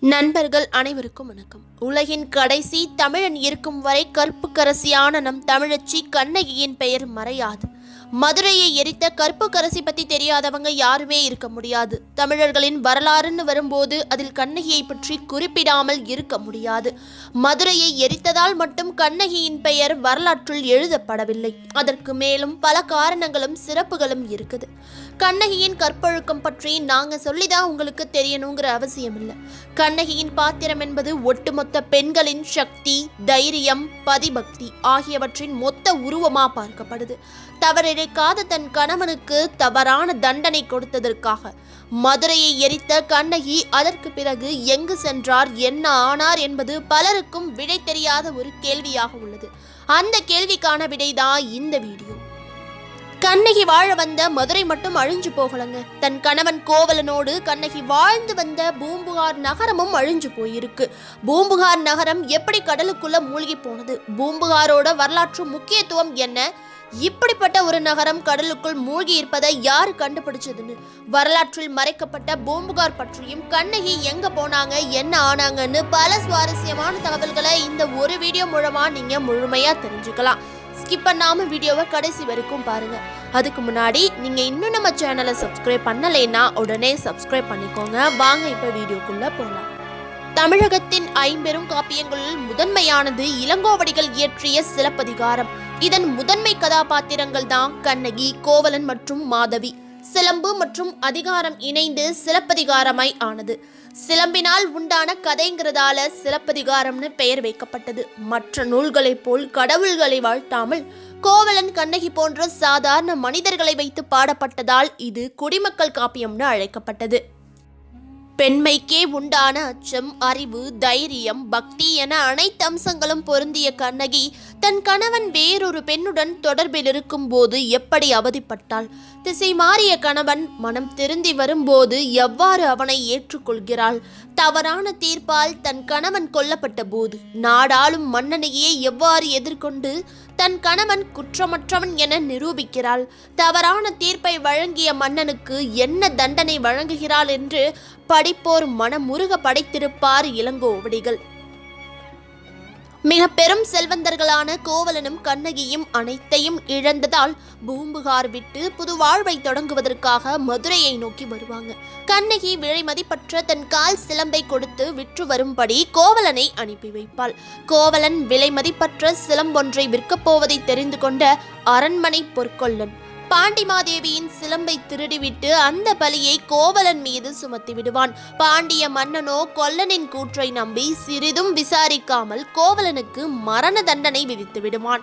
நண்பர்கள் அனைவருக்கும் வணக்கம். உலகின் கடைசி தமிழன் இருக்கும் வரை கற்புக்கரசியான நம் தமிழச்சி கண்ணகியின் பெயர் மறையாது. மதுரையை எரித்த கற்புக்கரசி பத்தி தெரியாதவங்க யாருமே இருக்க முடியாது. தமிழர்களின் வரலாறுன்னு வரும்போது அதில் கண்ணகியை பற்றி குறிப்பிடாமல் இருக்க முடியாது. மதுரையை எரித்ததால் மட்டும் கண்ணகியின் பெயர் வரலாற்றில் எழுதப்படவில்லை. அதற்கு மேலும் பல காரணங்களும் சிறப்புகளும் இருக்குது. கண்ணகியின் கற்பொழுக்கம் பற்றி நாங்க சொல்லிதான் உங்களுக்கு தெரியணுங்கிற அவசியம் இல்லை கண்ணகியின் பாத்திரம் என்பது ஒட்டுமொத்த பெண்களின் சக்தி தைரியம் பதிபக்தி ஆகியவற்றின் மொத்த உருவமா பார்க்கப்படுது. தவறிழைக்காத தன் கணவனுக்கு தவறான தண்டனை கொடுத்ததற்காக. மதுரையை எரித்த கண்ணகி அதற்கு பிறகு எங்கு சென்றார் என்ன ஆனார் என்பது பலருக்கும் விடை தெரியாத ஒரு கேள்வியாக உள்ளது. அந்த கேள்விக்கான விடைதான் இந்த வீடியோ. கண்ணகி வாழ வந்த மதுரை மட்டும் அழிஞ்சு போகலங்க. தன் கணவன் கோவலனோடு கண்ணகி வாழ்ந்து வந்த பூம்புகார் நகரமும் அழிஞ்சு போயிருக்கு. பூம்புகார் நகரம் எப்படி கடலுக்குள்ள மூழ்கி போனது? பூம்புகாரோட வரலாற்று முக்கியத்துவம் என்ன? இப்படிப்பட்ட ஒரு நகரம் கடலுக்குள் மூழ்கி இருப்பதை யாரு கண்டுபிடிச்சதுன்னு? வரலாற்றில் மறைக்கப்பட்ட பூம்புகார் பற்றியும் கண்ணகி எங்க போனாங்க என்ன ஆனாங்கன்னு பல சுவாரஸ்யமான தகவல்களை இந்த ஒரு வீடியோ மூலமா நீங்க முழுமையா தெரிஞ்சுக்கலாம். ஸ்கிப் பண்ணாம வீடியோவை கடைசி வரைக்கும் பாருங்க. அதுக்கு முன்னாடி நீங்க இன்னும் நம்ம சேனலை சப்ஸ்கிரைப் பண்ணலைன்னா உடனே சப்ஸ்கிரைப் பண்ணிக்கோங்க. வாங்க இப்ப வீடியோக்குள்ள போகலாம் தமிழகத்தின் ஐம்பெரும் காப்பியங்களில் முதன்மையானது இளங்கோவடிகள் இயற்றிய சிலப்பதிகாரம். இதன் முதன்மை கதாபாத்திரங்கள் தான் கண்ணகி கோவலன் மற்றும் மாதவி. சிலம்பு மற்றும் அதிகாரம் இணைந்து சிலப்பதிகாரமாய் ஆனது. சிலம்பினால் உண்டான கதைங்கிறதால சிலப்பதிகாரம்னு பெயர் வைக்கப்பட்டது. மற்ற நூல்களைப் போல் கடவுள்களை வாழ்த்தாமல் கோவலன் கண்ணகி போன்ற சாதாரண மனிதர்களை வைத்து பாடப்பட்டதால் இது குடிமக்கள் காப்பியம்னு அழைக்கப்பட்டது. பெண்மைக்கே உண்டான அச்சம் அறிவு தைரியம் பக்தி என அனைத்து அம்சங்களும் பொருந்திய கண்ணகி தன் கணவன் வேறொரு பெண்ணுடன் தொடர்பில் இருக்கும்போது எப்படி அவதிப்பட்டாள்? திசை மாறிய கணவன் மனம் திருந்தி வரும்போது எவ்வாறு அவனை ஏற்றுக்கொள்கிறாள்? தவறான தீர்ப்பால் தன் கணவன் கொல்லப்பட்ட போது நாடாளும் மன்னனையே எவ்வாறு எதிர்கொண்டு தன் கணவன் குற்றமற்றவன் என நிரூபிக்கிறாள்? தவறான தீர்ப்பை வழங்கிய மன்னனுக்கு என்ன தண்டனை வழங்குகிறாள் என்று படிப்போர் மனமுருக படைத்திருப்பார் இளங்கோவடிகள். மிக பெரும் செல்வந்தர்களான கோவலனும் கண்ணகியும் அனைத்தையும் இழந்ததால் பூம்புகார் விட்டு புது வாழ்வை தொடங்குவதற்காக மதுரையை நோக்கி வருவாங்க. கண்ணகி விலை மதிப்பற்ற தன் கால் சிலம்பை கொடுத்து விற்று வரும்படி கோவலனை அனுப்பி வைப்பாள். கோவலன் விலை மதிப்பற்ற சிலம்பொன்றை விற்கப் போவதை தெரிந்து கொண்ட அரண்மனை பொற்கொள்ளன். பாண்டிமாதேவியின் சிலம்பை திருடிவிட்டு அந்த பலியை கோவலன் மீது சுமத்தி விடுவான். பாண்டிய மன்னனோ கொல்லனின் கூற்றை நம்பி சிறிதும் விசாரிக்காமல் கோவலனுக்கு மரண தண்டனை விதித்து விடுவான்.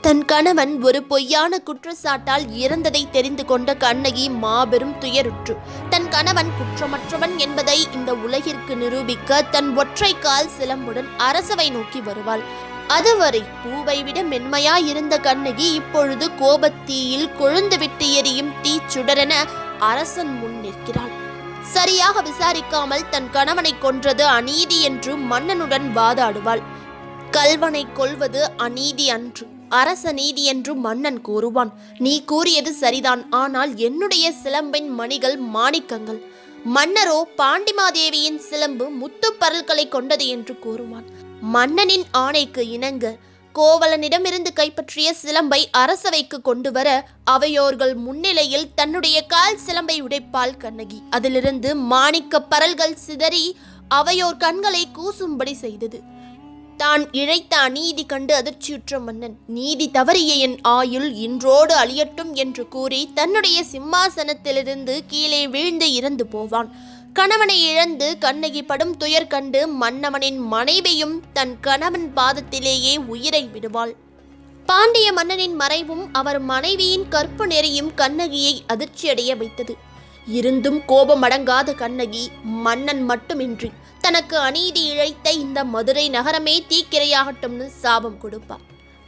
தன் கணவன் ஒரு பொய்யான குற்றச்சாட்டால் இறந்ததை தெரிந்து கொண்ட கண்ணகி மாபெரும் துயருற்று. தன் கணவன் குற்றமற்றவன் என்பதை இந்த உலகிற்கு நிரூபிக்க தன் ஒற்றை கால் சிலம்புடன் அரசவை நோக்கி வருவாள். அதுவரை பூவை விட மென்மையாய் இருந்த கண்ணகி இப்பொழுது கோபத்தீயில் கொழுந்து விட்டு எரியும் சுடரென அரசன் முன் நிற்கிறாள். சரியாக விசாரிக்காமல் தன் கணவனை கொன்றது அநீதி என்று மன்னனுடன் வாதாடுவாள். கல்வனை கொல்வது அநீதி அன்று அரச நீதி என்று மன்னன் கூறுவான். நீ கூறியது சரிதான் ஆனால் என்னுடைய சிலம்பின் மணிகள் மாணிக்கங்கள். மன்னரோ பாண்டிமாதேவியின் சிலம்பு முத்துப்பரல்களை கொண்டது என்று கூறுவான். மன்னனின் ஆணைக்கு இணங்க கோவலனிடமிருந்து கைப்பற்றிய சிலம்பை அரசவைக்கு கொண்டு வர அவையோர்கள் முன்னிலையில் தன்னுடைய கால் சிலம்பை உடைப்பாள் கண்ணகி. அதிலிருந்து மாணிக்க பரல்கள் சிதறி அவையோர் கண்களை கூசும்படி செய்தது. தான் இழைத்த அநீதி கண்டு அதிர்ச்சியுற்ற மன்னன். நீதி தவறிய என் ஆயுள் இன்றோடு அழியட்டும் என்று கூறி தன்னுடைய சிம்மாசனத்திலிருந்து கீழே வீழ்ந்து இறந்து போவான். கணவனை இழந்து கண்ணகி படும் துயர் கண்டு மன்னவனின் மனைவியும் தன் கணவன் பாதத்திலேயே உயிரை விடுவாள். பாண்டிய மன்னனின் மறைவும் அவர் மனைவியின் கற்பு நெறியும் கண்ணகியை அதிர்ச்சியடைய வைத்தது. இருந்தும் கோபமடங்காத கண்ணகி மன்னன் மட்டுமின்றி தனக்கு அநீதி இழைத்த இந்த மதுரை நகரமே தீக்கிரையாகட்டும்னு சாபம் கொடுப்பார்.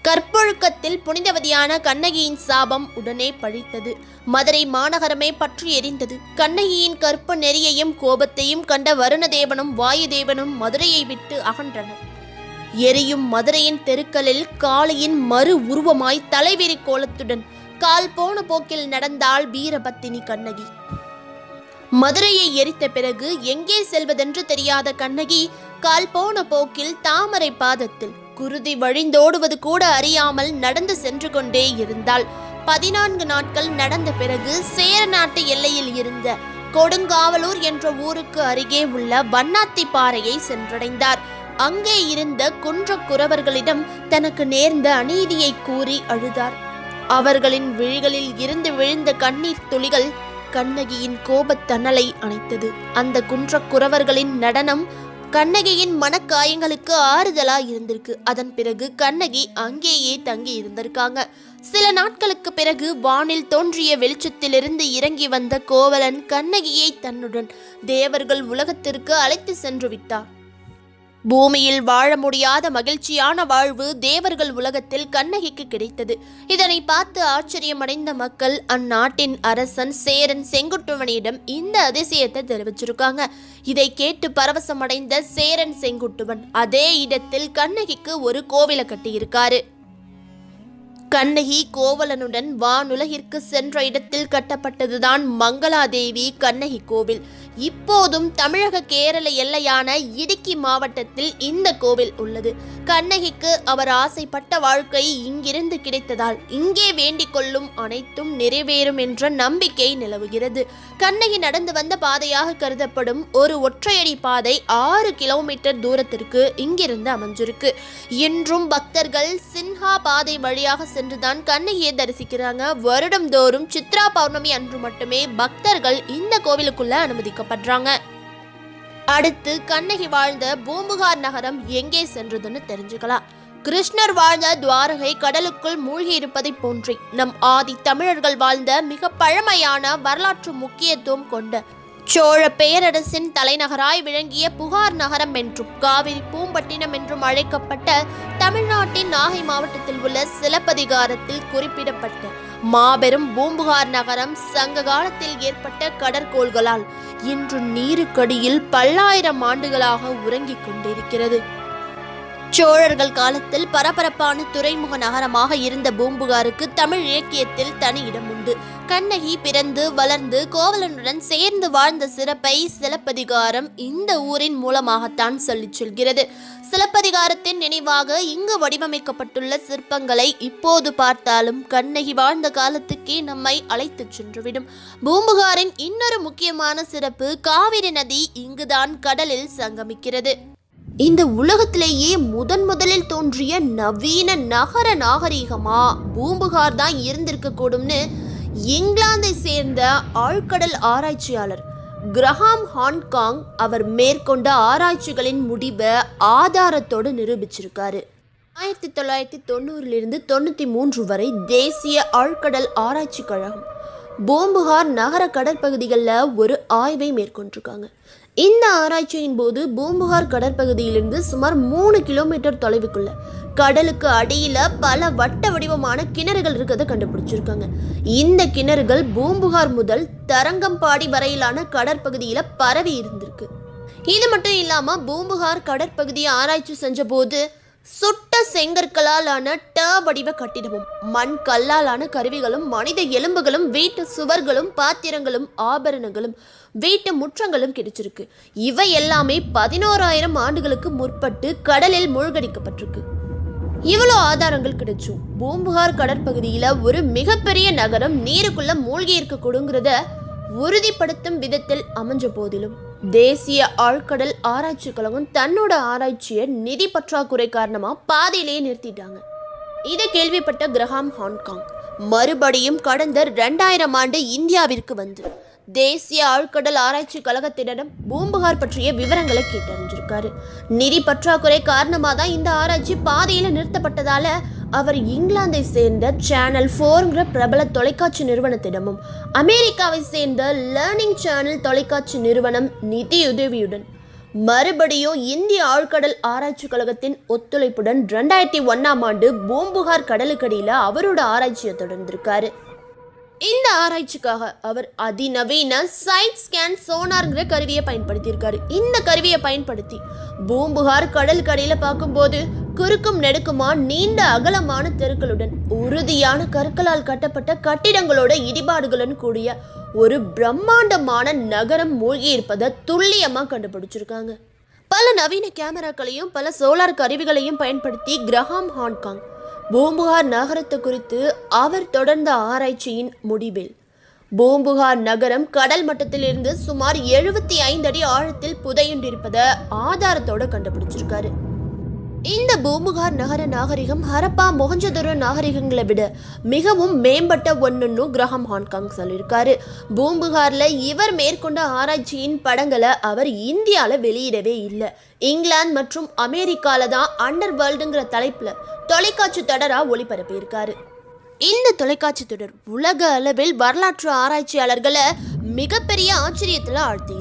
கற்பொழுக்கத்தில் புனிதவதியான கண்ணகியின் சாபம் உடனே பழித்தது. மதுரை மாநகரமே பற்றி எரிந்தது. கண்ணகியின் கற்பு நெறியையும் கோபத்தையும் கண்ட வருணதேவனும் வாயுதேவனும் மதுரையை விட்டு அகன்றனர். எரியும் மதுரையின் தெருக்களில் காளியின் மறு உருவமாய் தலைவிரி கோலத்துடன் கால் போன போக்கில் நடந்தாள் வீரபத்தினி கண்ணகி. மதுரையை எரித்த பிறகு எங்கே செல்வதென்று தெரியாத கண்ணகி கால் போன போக்கில் தாமரை பாதத்தில் குருதி வழிந்தோடுவது கூட அறியாமல் நடந்து சென்று கொண்டே இருந்தாள். பதினான்கு நாட்கள் நடந்த பிறகு சேர நாட்டு எல்லையில் இருந்த கொடுங்காவலூர் என்ற ஊருக்கு அருகே உள்ள வண்ணாத்தி பாறையை சென்றடைந்தார். அங்கே இருந்த குன்ற குறவர்களிடம் தனக்கு நேர்ந்த அநீதியை கூறி அழுதார். அவர்களின் விழிகளில் இருந்து விழுந்த கண்ணீர் துளிகள் கண்ணகியின் கோபத்தணலை அணைத்தது. அந்த குன்றக் குறவர்களின் நடனம் கண்ணகியின் மனக்காயங்களுக்கு ஆறுதலா இருந்திருக்கு. அதன் பிறகு கண்ணகி அங்கேயே தங்கி இருந்திருக்காங்க. சில நாட்களுக்கு பிறகு வானில் தோன்றிய வெளிச்சத்திலிருந்து இறங்கி வந்த கோவலன் கண்ணகியை தன்னுடன் தேவர்கள் உலகத்திற்கு அழைத்து சென்று விட்டார். பூமியில் வாழ முடியாத மகிழ்ச்சியான வாழ்வு தேவர்கள் உலகத்தில் கண்ணகிக்கு கிடைத்தது. இதனை பார்த்து ஆச்சரியமடைந்த மக்கள் அந்நாட்டின் அரசன் சேரன் செங்குட்டுவனிடம் இந்த அதிசயத்தை தெரிவிச்சிருக்காங்க. இதை கேட்டு பரவசமடைந்த சேரன் செங்குட்டுவன் அதே இடத்தில் கண்ணகிக்கு ஒரு கோவிலை கட்டியிருக்காரு. கண்ணகி கோவலனுடன் வானுலகிற்கு சென்ற இடத்தில் கட்டப்பட்டதுதான் மங்களாதேவி கண்ணகி கோவில். இப்போதும் தமிழக கேரள எல்லையான இடுக்கி மாவட்டத்தில் இந்த கோவில் உள்ளது. கண்ணகிக்கு அவர் ஆசைப்பட்ட வாழ்க்கை இங்கிருந்து கிடைத்ததால் இங்கே வேண்டிக் கொள்ளும் அனைத்தும் நிறைவேறும் என்ற நம்பிக்கை நிலவுகிறது. கண்ணகி நடந்து வந்த பாதையாக கருதப்படும் ஒரு ஒற்றையடி பாதை ஆறு கிலோமீட்டர் தூரத்திற்கு இங்கிருந்து அமைஞ்சிருக்கு. இன்றும் பக்தர்கள் சின்ஹா பாதை வழியாக சென்றுதான் கண்ணகியை தரிசிக்கிறாங்க. வருடம்தோறும் சித்ரா பௌர்ணமி அன்று மட்டுமே பக்தர்கள் இந்த கோவிலுக்குள்ள அனுமதிக்கப்படுறாங்க. அடுத்து கண்ணகி வாழ்ந்த பூம்புகார் நகரம் எங்கே சென்றதுன்னு தெரிஞ்சுக்கலாம். கிருஷ்ணர் வாழ்ந்த துவாரகை கடலுக்குள் மூழ்கி இருப்பதை போன்றே நம் ஆதி தமிழர்கள் வாழ்ந்த மிக பழமையான வரலாற்று முக்கியத்துவம் கொண்ட சோழ பேரரசின் தலைநகராய் விளங்கிய புகார் நகரம் என்றும் காவிரி பூம்பட்டினம் என்றும் அழைக்கப்பட்ட தமிழ்நாட்டின் நாகை மாவட்டத்தில் உள்ள சிலப்பதிகாரத்தில் குறிப்பிடப்பட்ட மாபெரும் பூம்புகார் நகரம் சங்க காலத்தில் ஏற்பட்ட கடற்கோள்களால் இன்று நீருக்கடியில் பல்லாயிரம் ஆண்டுகளாக உறங்கிக் கொண்டிருக்கிறது. சோழர்கள் காலத்தில் பரபரப்பான துறைமுக நகரமாக இருந்த பூம்புகாருக்கு தமிழ் இலக்கியத்தில் தனி இடம் உண்டு. கண்ணகி பிறந்து வளர்ந்து கோவலனுடன் சேர்ந்து வாழ்ந்த சிறப்பை சிலப்பதிகாரம் இந்த ஊரின் மூலமாகத்தான் சொல்லிச் சொல்கிறது. சிலப்பதிகாரத்தின் நினைவாக இங்கு வடிவமைக்கப்பட்டுள்ள சிற்பங்களை இப்போது பார்த்தாலும் கண்ணகி வாழ்ந்த காலத்துக்கே நம்மை அழைத்துச் சென்றுவிடும். பூம்புகாரின் இன்னொரு முக்கியமான சிறப்பு காவிரி நதி இங்குதான் கடலில் சங்கமிக்கிறது. இந்த உலகத்திலேயே முதன் முதலில் தோன்றிய நவீன நகர நாகரீகமா பூம்புகார் தான் இருந்திருக்க கூடும்னு இங்கிலாந்தை சேர்ந்த ஆழ்கடல் ஆராய்ச்சியாளர் கிரஹாம் ஹான்காங் அவர் மேற்கொண்ட ஆராய்ச்சிகளின் முடிவை ஆதாரத்தோடு நிரூபிச்சிருக்காரு. ஆயிரத்தி தொள்ளாயிரத்தி தொண்ணூறிலிருந்து தொண்ணூற்றி மூன்று வரை தேசிய ஆழ்கடல் ஆராய்ச்சி கழகம் பூம்புகார் நகர கடற்பகுதிகளில் ஒரு ஆய்வை மேற்கொண்டிருக்காங்க. இந்த ஆராய்ச்சியின் போது பூம்புகார் கடற்பகுதியிலிருந்து சுமார் மூணு கிலோமீட்டர் தொலைவுக்குள்ள கடலுக்கு அடியில் பல வட்ட வடிவமான கிணறுகள் இருக்கிறத கண்டுபிடிச்சிருக்காங்க. இந்த கிணறுகள் பூம்புகார் முதல் தரங்கம்பாடி வரையிலான கடற்பகுதியில் பரவி இருந்திருக்கு. இது மட்டும் இல்லாமல் பூம்புகார் கடற்பகுதியை ஆராய்ச்சி செஞ்ச போது சுட்ட செங்கற்களாலான ட வடிவ கட்டிடமும் மண் கல்லாலான கருவிகளும் மனித எலும்புகளும் வீட்டு சுவர்களும் பாத்திரங்களும் ஆபரணங்களும் வீட்டு முற்றங்களும் கிடைச்சிருக்கு. இவை எல்லாமே பதினோராயிரம் ஆண்டுகளுக்கு முற்பட்டு கடலில் மூழ்கடிக்கப்பட்டிருக்கு. இவ்வளோ ஆதாரங்கள் கிடைச்சும் பூம்புகார் கடற்பகுதியில் ஒரு மிகப்பெரிய நகரம் நீருக்குள்ள மூழ்கி இருக்கக்கூடுங்கிறத உறுதிப்படுத்தும் விதத்தில் அமைஞ்ச போதிலும் தேசிய ஆழ்கடல் ஆராய்ச்சி கழகம் தன்னோட ஆராய்ச்சியை நிதி பற்றாக்குறை காரணமாக பாதியிலேயே நிறுத்திட்டாங்க. இதை கேள்விப்பட்ட கிரஹாம் ஹாங்காங் மறுபடியும் கடந்த ரெண்டாயிரம் ஆண்டு இந்தியாவிற்கு வந்து தேசிய ஆழ்கடல் ஆராய்ச்சி கழகத்திடம் பூம்புகார் பற்றிய விவரங்களை கேட்டறிஞ்சிருக்காரு. நிதி பற்றாக்குறை காரணமாக தான் இந்த ஆராய்ச்சி பாதையில் நிறுத்தப்பட்டதால அவர் இங்கிலாந்தை சேர்ந்த சேனல் ஃபோர்ங்கிற பிரபல தொலைக்காட்சி நிறுவனத்திடமும் அமெரிக்காவை சேர்ந்த லேர்னிங் சேனல் தொலைக்காட்சி நிறுவனம் நிதியுதவியுடன் மறுபடியும் இந்திய ஆழ்கடல் ஆராய்ச்சி கழகத்தின் ஒத்துழைப்புடன் ரெண்டாயிரத்தி ஒன்றாம் ஆண்டு பூம்புகார் கடலுக்கடியில் அவரோட ஆராய்ச்சியை தொடர்ந்திருக்காரு. இந்த ஆராய்ச்சிக்காக அவர் அதிநவீன சைட் ஸ்கேன் சோனார்ங்கிற கருவியை பயன்படுத்தியிருக்காரு. இந்த கருவியை பயன்படுத்தி பூம்புகார் கடல் கடையில பார்க்கும்போது குறுக்கும் நெடுக்குமா நீண்ட அகலமான தெருக்களுடன் உறுதியான கற்களால் கட்டப்பட்ட கட்டிடங்களோட இடிபாடுகளுடன் கூடிய ஒரு பிரம்மாண்டமான நகரம் மூழ்கி இருப்பதை துல்லியமாக கண்டுபிடிச்சிருக்காங்க. பல நவீன கேமராக்களையும் பல சோலார் கருவிகளையும் பயன்படுத்தி கிரஹாம் ஹாங்காங் பூம்புகார் நகரத்தை குறித்து அவர் தொடர்ந்த ஆராய்ச்சியின் முடிவில். பூம்புகார் நகரம் கடல் மட்டத்திலிருந்து சுமார் எழுபத்தி ஐந்து அடி ஆழத்தில் புதையுண்டிருப்பதை ஆதாரத்தோட கண்டுபிடிச்சிருக்காரு. இந்த பூம்புகார் நகர நாகரிகம் ஹரப்பா மொஹஞ்சதுர நாகரிகங்களை விட மிகவும் மேம்பட்ட ஒன்றுன்னு கிரஹாம் ஹான்காங் சொல்லியிருக்காரு. பூம்புகாரில் இவர் மேற்கொண்ட ஆராய்ச்சியின் படங்களை அவர் இந்தியாவில் வெளியிடவே இல்லை. இங்கிலாந்து மற்றும் அமெரிக்காவில் தான் அண்டர் வேர்ல்டுங்கிற தலைப்பில் தொலைக்காட்சி தொடராக ஒளிபரப்பியிருக்காரு. இந்த தொலைக்காட்சி தொடர் உலக அளவில் வரலாற்று ஆராய்ச்சியாளர்களை மிகப்பெரிய ஆச்சரியத்தில் ஆழ்த்தி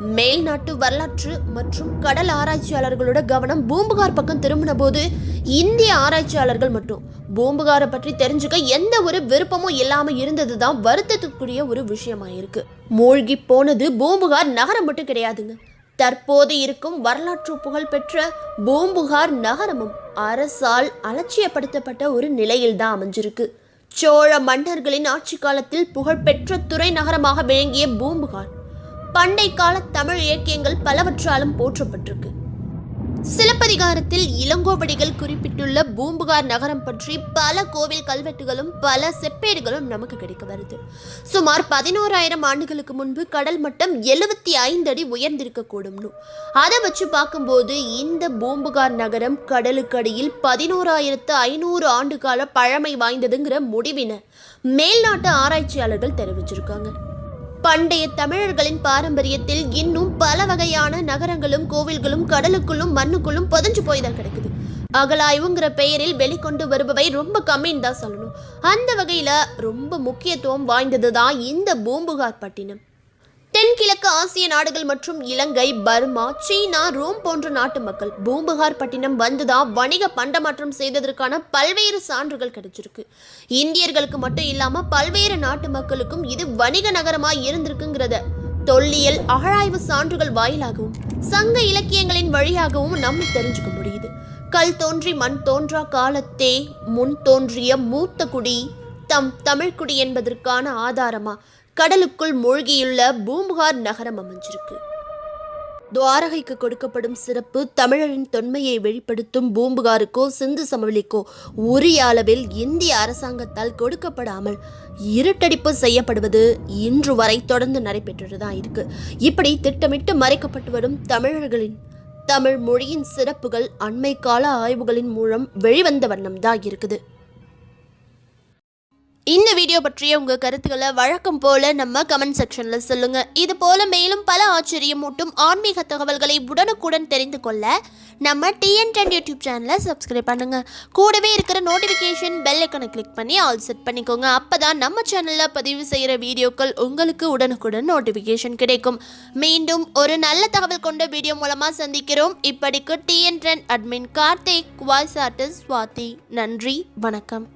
மேல்நாட்டு வரலாற்று மற்றும் கடல் ஆராய்ச்சியாளர்களோட கவனம் பூம்புகார் பக்கம் திரும்பின போது இந்திய ஆராய்ச்சியாளர்கள் மட்டும் பூம்புகாரை பற்றி தெரிஞ்சுக்க எந்த ஒரு விருப்பமும் இல்லாம இருந்தது தான் வருத்தத்துக்குரிய ஒரு விஷயமா இருக்கு மூழ்கி போனது பூம்புகார் நகரம் மட்டும் கிடையாதுங்க. தற்போது இருக்கும் வரலாற்று புகழ்பெற்ற பூம்புகார் நகரமும் அரசால் அலட்சியப்படுத்தப்பட்ட ஒரு நிலையில்தான் அமைஞ்சிருக்கு. சோழ மன்னர்களின் ஆட்சி காலத்தில் புகழ்பெற்ற துறை நகரமாக விளங்கிய பூம்புகார் பண்டை கால தமிழ் இலக்கியங்கள் பலவற்றாலும் போற்றப்பட்டிருக்கு. சிலப்பதிகாரத்தில் இளங்கோவடிகள் குறிப்பிட்டுள்ள பூம்புகார் நகரம் பற்றி பல கோவில் கல்வெட்டுகளும் பல செப்பேடுகளும் நமக்கு கிடைக்க வருது. சுமார் பதினோராயிரம் ஆண்டுகளுக்கு முன்பு கடல் மட்டம் எழுபத்தி ஐந்து அடி உயர்ந்திருக்க கூடும்னு அதை வச்சு பார்க்கும்போது இந்த பூம்புகார் நகரம் கடலுக்கடியில் பதினோராயிரத்து ஐநூறு ஆண்டு கால பழமை வாய்ந்ததுங்கிற முடிவினை மேல்நாட்டு ஆராய்ச்சியாளர்கள் தெரிவிச்சிருக்காங்க. பண்டைய தமிழர்களின் பாரம்பரியத்தில் இன்னும் பல வகையான நகரங்களும் கோவில்களும் கடலுக்குள்ளும் மண்ணுக்குள்ளும் புதஞ்சு போய் தான் கிடக்குது. அகலாய்வுங்கிற பெயரில் வெளிக்கொண்டு வருபவை ரொம்ப கம்மின்னு தான் சொல்லணும். அந்த வகையில் ரொம்ப முக்கியத்துவம் வாய்ந்தது தான் இந்த பூம்புகார் பட்டினம். தென்கிழக்கு ஆசிய நாடுகள் மற்றும் இலங்கை பர்மா சீனா ரோம் போன்ற நாட்டு மக்கள் பூம்புகார் பட்டினம் வந்துதான் வணிக பண்டமாற்றம் செய்ததற்கான பல்வேறு சான்றுகள் கிடைச்சிருக்கு. இந்தியர்களுக்கு மட்டும் இல்லாம பல்வேறு நாட்டு மக்களுக்கும் இது வணிக நகரமாக இருந்திருக்குங்கிறத தொல்லியல் அகழாய்வு சான்றுகள் வாயிலாகவும் சங்க இலக்கியங்களின் வழியாகவும் நம்ம தெரிஞ்சுக்க முடியுது. கல் தோன்றி மண் தோன்றா காலத்தே முன் தோன்றிய மூத்த குடி தம் தமிழ்குடி என்பதற்கான ஆதாரமா கடலுக்குள் மூழ்கியுள்ள பூம்புகார் நகரம் அமைஞ்சிருக்கு. துவாரகைக்கு கொடுக்கப்படும் சிறப்பு தமிழரின் தொன்மையை வெளிப்படுத்தும் பூம்புகாருக்கோ சிந்து சமவெளிக்கோ உரிய அளவில் இந்திய அரசாங்கத்தால் கொடுக்கப்படாமல் இருட்டடிப்பு செய்யப்படுவது இன்று வரை தொடர்ந்து நடைபெற்று தான் இருக்கு. இப்படி திட்டமிட்டு மறைக்கப்பட்டு வரும் தமிழர்களின் தமிழ் மொழியின் சிறப்புகள் அண்மை கால ஆய்வுகளின் மூலம் வெளிவந்த வண்ணம் தான் இருக்குது. இந்த வீடியோ பற்றிய உங்கள் கருத்துக்களை வழக்கம் போல நம்ம கமெண்ட் செக்ஷனில் சொல்லுங்கள் இது போல மேலும் பல ஆச்சரியமூட்டும் ஆன்மீக தகவல்களை உடனுக்குடன் தெரிந்து கொள்ள நம்ம டிஎன் டென் யூடியூப் சேனலை சப்ஸ்கிரைப் பண்ணுங்கள் கூடவே இருக்கிற நோட்டிஃபிகேஷன் பெல் ஐக்கனை கிளிக் பண்ணி ஆல் செட் பண்ணிக்கோங்க. அப்போ தான் நம்ம சேனலில் பதிவு செய்கிற வீடியோக்கள் உங்களுக்கு உடனுக்குடன் நோட்டிஃபிகேஷன் கிடைக்கும். மீண்டும் ஒரு நல்ல தகவல் கொண்ட வீடியோ மூலமாக சந்திக்கிறோம். இப்படிக்கு TN ten admin Karthik voice artist Swathi. நன்றி வணக்கம்.